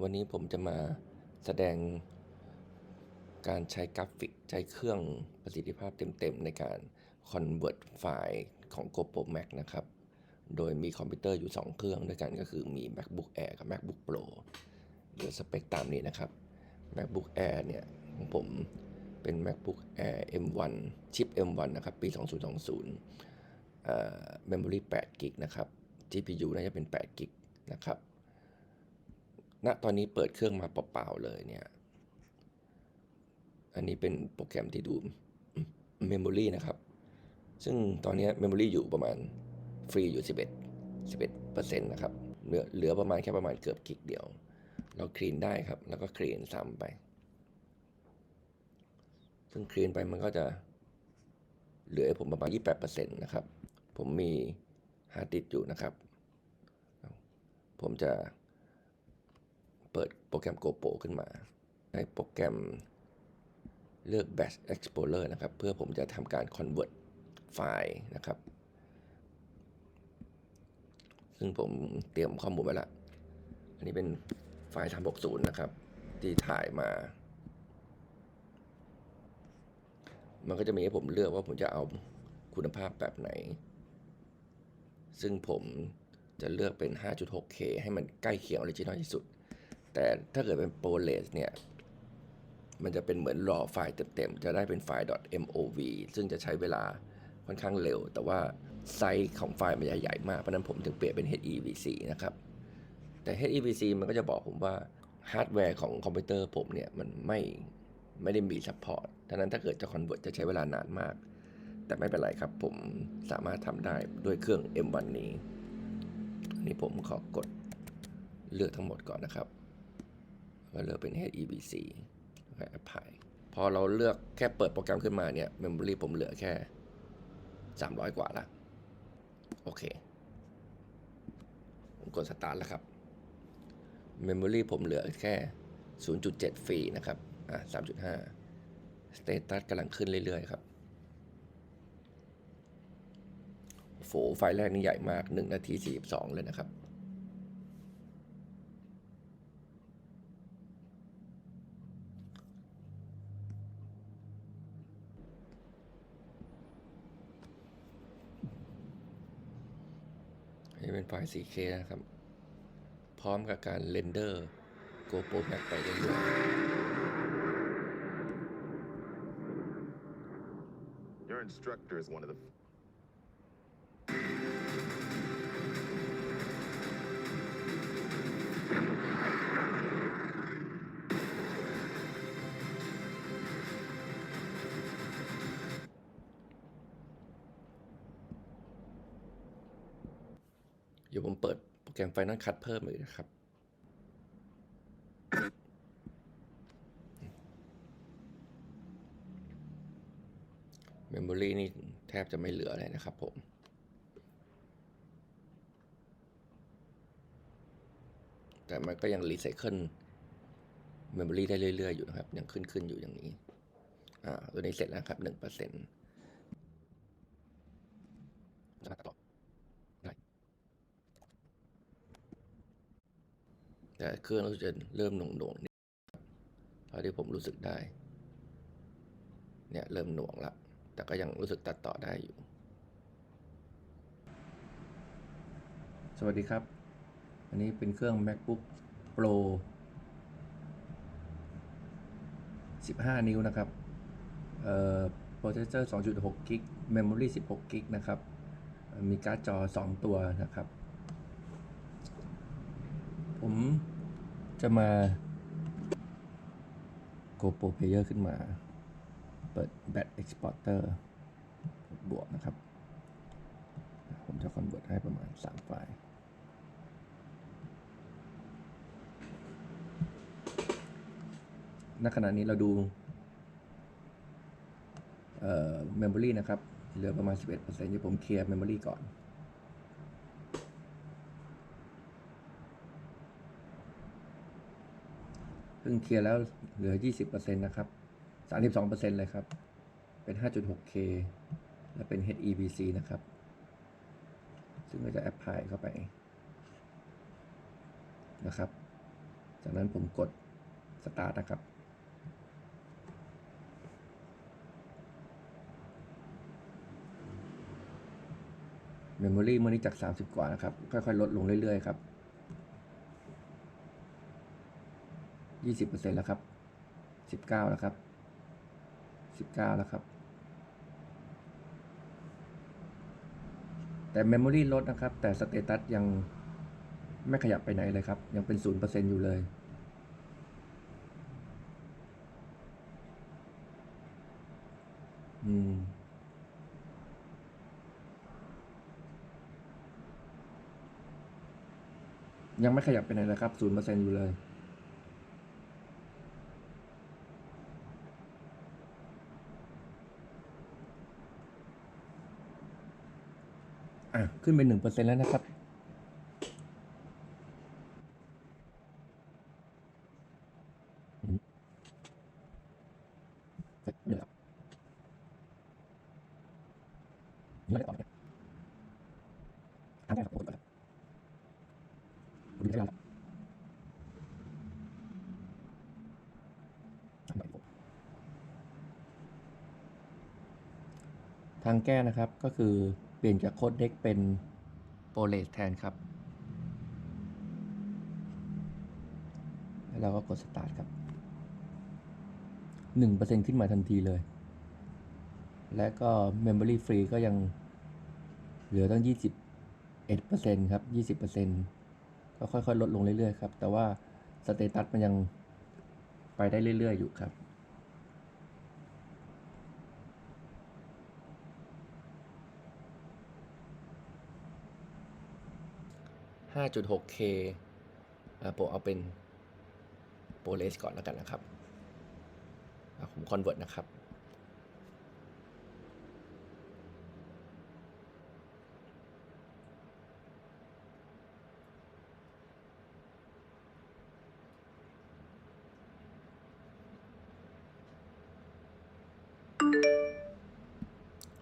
วันนี้ผมจะมาแสดงการใช้กราฟิกใช้เครื่องประสิทธิภาพเต็มๆ ในการ convert ไฟล์ของ GoPro Max นะครับ โดยมีคอมพิวเตอร์อยู่ 2 เครื่องด้วยกันก็คือมี MacBook Air กับ MacBook Pro เดี๋ยวสเปคตามนี้นะครับ MacBook Air เนี่ยของผมเป็น MacBook Air M1 ชิป M1 นะครับ ปี 2020เอ่อ Memory 8 g b นะครับ GPU น่าจะเป็น8 g b นะครับ ณตอนนี้เปิดเครื่องมาเปล่าๆเลยเนี่ย อันนี้เป็นโปรแกรมที่ดู Memory นะครับ ซึ่งตอนนี้ Memory อยู่ประมาณฟรีอยู่ 11 11%นะครับ เหลือเหลือประมาณแค่ประมาณเกือบกิกเดียว เราคลีนได้ครับ แล้วก็คลีนซ้ำไป ซึ่งคลีนไปมันก็จะเหลือผมประมาณ 28%นะครับ ผมมีฮาร์ดดิสก์อยู่นะครับ ผมจะ ปิดโปรแกรม GoPro ขึ้นมา ในโปรแกรมเลือก Batch Explorer นะครับ เพื่อผมจะทำการ convert ไฟล์นะครับ ซึ่งผมเตรียมข้อมูลไว้ละ อันนี้เป็นไฟล์ 360 นะครับ ที่ถ่ายมา มันก็จะมีให้ผมเลือกว่าผมจะเอาคุณภาพแบบไหน ซึ่งผมจะเลือกเป็น 5.6K ให้มันใกล้เคียงออริจินอลที่สุด แต่ถ้าเกิดเป็นโปรเลสเนี่ยมันจะเป็นเหมือนรอไฟล์เต็มๆ จะได้เป็นไฟล์ .mov ซึ่งจะใช้เวลาค่อนข้างเร็ว แต่ว่าไซส์ของไฟล์มันจะใหญ่มาก เพราะนั้นผมถึงเปลี่ยนเป็น HEVC นะครับ แต่ HEVC มันก็จะบอกผมว่าฮาร์ดแวร์ของคอมพิวเตอร์ผมเนี่ย มันไม่ไม่ได้มีซัพพอร์ตดังนั้นถ้าเกิดจะคอนเวิร์ตจะใช้เวลานานมาก แต่ไม่เป็นไรครับ ผมสามารถทำได้ด้วยเครื่อง M1 นี้ อันนี้ผมขอกดเลือกทั้งหมดก่อนนะครับ ก็เลือกเป็น HEVC แล้วก็ Apply พอเราเลือกแค่เปิดโปรแกรมขึ้นมาเนี่ย Memory ผมเหลือแค่ 300 กว่าละโอเค ผมกด Start แล้วครับ Memory ผมเหลือแค่ 0.7 ฟรีนะครับ อะ 3.5 Status กำลังขึ้นเรื่อยๆครับโฟไฟล์แรกนี่ใหญ่มาก 1 นาที 42 เลยนะครับ เป็นไฟล์ 4K นะครับ พร้อมกับการเรนเดอร์ GoPro Max ไปเรื่อยๆ Your instructor is one of the. ดี๋ยวผมเปิดโปรแกรม Final Cut เพิ่มอีกนะครับ Memory นี่แทบจะไม่เหลือเลยนะครับผมแต่มันก็ยังรีไซเคิล Memory ได้เรื่อย ๆ อยู่นะครับ ยังขึ้นขึ้นอยู่อย่างนี้ อ่า ตัวนี้เสร็จแล้วครับหนึ่งเปอร์เซ็นต์ต่อได้ แต่เครื่องรู้สึกจะเริ่มหน่วงหน่วงๆนิดเท่าที่ผมรู้สึกได้ เนี่ยเริ่มหน่วงละ แต่ก็ยังรู้สึกตัดต่อได้อยู่ สวัสดีครับ อันนี้เป็นเครื่อง MacBook Pro 15 นิ้วนะครับ เอ่อ processor 2.6 กิก memory 16 กิกนะครับ มีการ์ดจอ 2 ตัวนะครับ ผม จะมา GoPro Player ขึ้นมา เปิด Bat Exporter บวกนะครับ ผมจะ convert ให้ประมาณ 3 ไฟล์ณขณะนี้เราดูเอ่อ memory นะครับ เหลือประมาณ 11%เดี๋ยวผมเคลียร์ memory ก่อน เพิ่งเคลียร์แล้วเหลือ 20%นะครับ 32%เลยครับ เป็น 5.6K และเป็น HEVC นะครับ ซึ่งก็จะ apply เข้าไปนะครับ จากนั้นผมกด start นะครับ Memory เมื่อนี้จาก 30 กว่านะครับ ค่อยๆ ลดลงเรื่อยๆ ครับ ยี่สิบเปอร์เซ็นต์แล้วครับสิบเก้าแล้วครับสิบเก้าแล้วครับ แต่เมมโมรีลดนะครับ แต่สเตตัสยังไม่ขยับไปไหนเลยครับ ยังเป็นศูนย์เปอร์เซ็นต์อยู่เลยอืมยังไม่ขยับไปไหนเลยครับศูนย์เปอร์เซ็นต์อยู่เลย วครับนี่ไม่ได้ต่อเนี่ยทำได้ครับผมก่อนครับผมดูใช้เวลาครับ ทางแก้นะครับก็คือ เปลี่ยนจากโค้ดเด็กเป็นโปรเลสแทนครับ แล้วเราก็กดสตาร์ทครับหนึ่งเปอร์เซ็นขึ้นมาทันทีเลย และก็ Memory Free ก็ยังเหลือตั้ง 21%ครับ 20%ก็ค่อยๆ ลดลงเรื่อยๆ ครับ แต่ว่าสเตตัสมันยังไปได้เรื่อยๆ อยู่ครับ 5.6K อะผมเอาเป็นโปรเลสก่อนแล้วกันนะครับ ผมคอนเวิร์ตนะครับ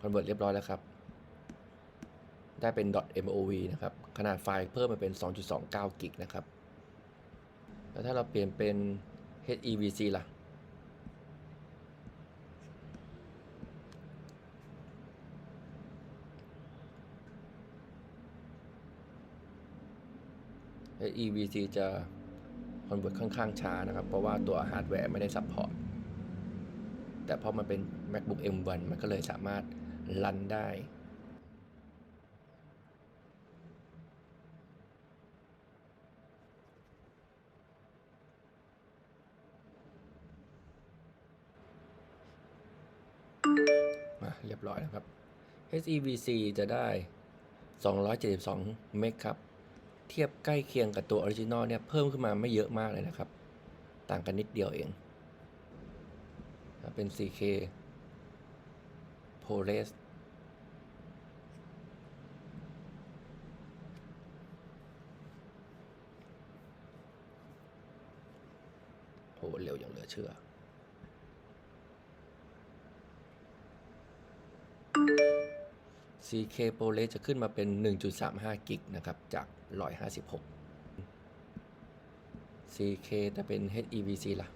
คอนเวิร์ตเรียบร้อยแล้วครับ ได้เป็น .mov นะครับ ขนาดไฟล์เพิ่มมาเป็น 2.29 กิกนะครับ แล้วถ้าเราเปลี่ยนเป็น HEVC ล่ะ HEVC จะคอนเวิร์ตค่อนข้างช้านะครับ เพราะว่าตัวฮาร์ดแวร์ไม่ได้ซัพพอร์ต แต่พอมันเป็น MacBook M1 มันก็เลยสามารถรันได้ อะ เรียบร้อยแล้วครับ HEVC จะได้ 272 เมกครับ เทียบใกล้เคียงกับตัวออริจินอลเนี่ยเพิ่มขึ้นมาไม่เยอะมากเลยนะครับ ต่างกันนิดเดียวเอง เป็น 4K ProRes โหเร็วอย่างเหลือเชื่อ 4K Pro r e จะขึ้นมาเป็น 1.35 กิกนะครับจาก 156 4K จะเป็น HEVC ล่ะ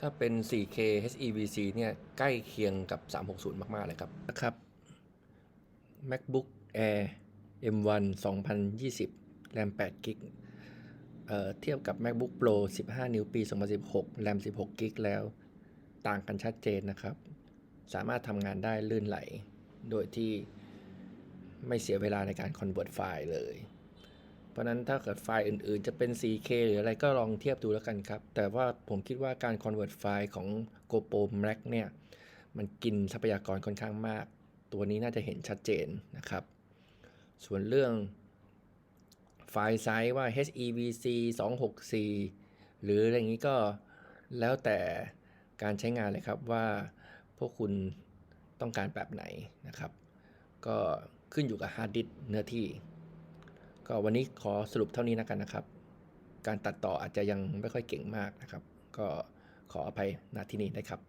ถ้าเป็น 4K HEVC เนี่ยใกล้เคียงกับ 360 มาก ๆ เลยครับนะครับ MacBook Air M1 2020แรม8กิกเอ่อเทียบกับ MacBook Pro 15 นิ้วปี 2016แรม16กิกแล้วต่างกันชัดเจนนะครับ สามารถทำงานได้ลื่นไหล โดยที่ไม่เสียเวลาในการ convert ไฟล์เลย เพราะนั้นถ้าเกิดไฟล์อื่นๆ จะเป็น 4K หรืออะไรก็ลองเทียบดูแล้วกันครับ แต่ว่าผมคิดว่าการ convert ไฟล์ของ GoPro Max เนี่ย มันกินทรัพยากรค่อนข้างมาก ตัวนี้น่าจะเห็นชัดเจนนะครับ ส่วนเรื่องไฟล์ไซส์ว่า HEVC 264 หรืออะไรอย่างนี้ก็แล้วแต่การใช้งานเลยครับว่าพวกคุณต้องการแบบไหนนะครับ ก็ขึ้นอยู่กับฮาร์ดดิสก์เนื้อที่ ก็วันนี้ขอสรุปเท่านี้นะกันนะครับ การตัดต่ออาจจะยังไม่ค่อยเก่งมากนะครับ ก็ขออภัยณที่นี้นะครับ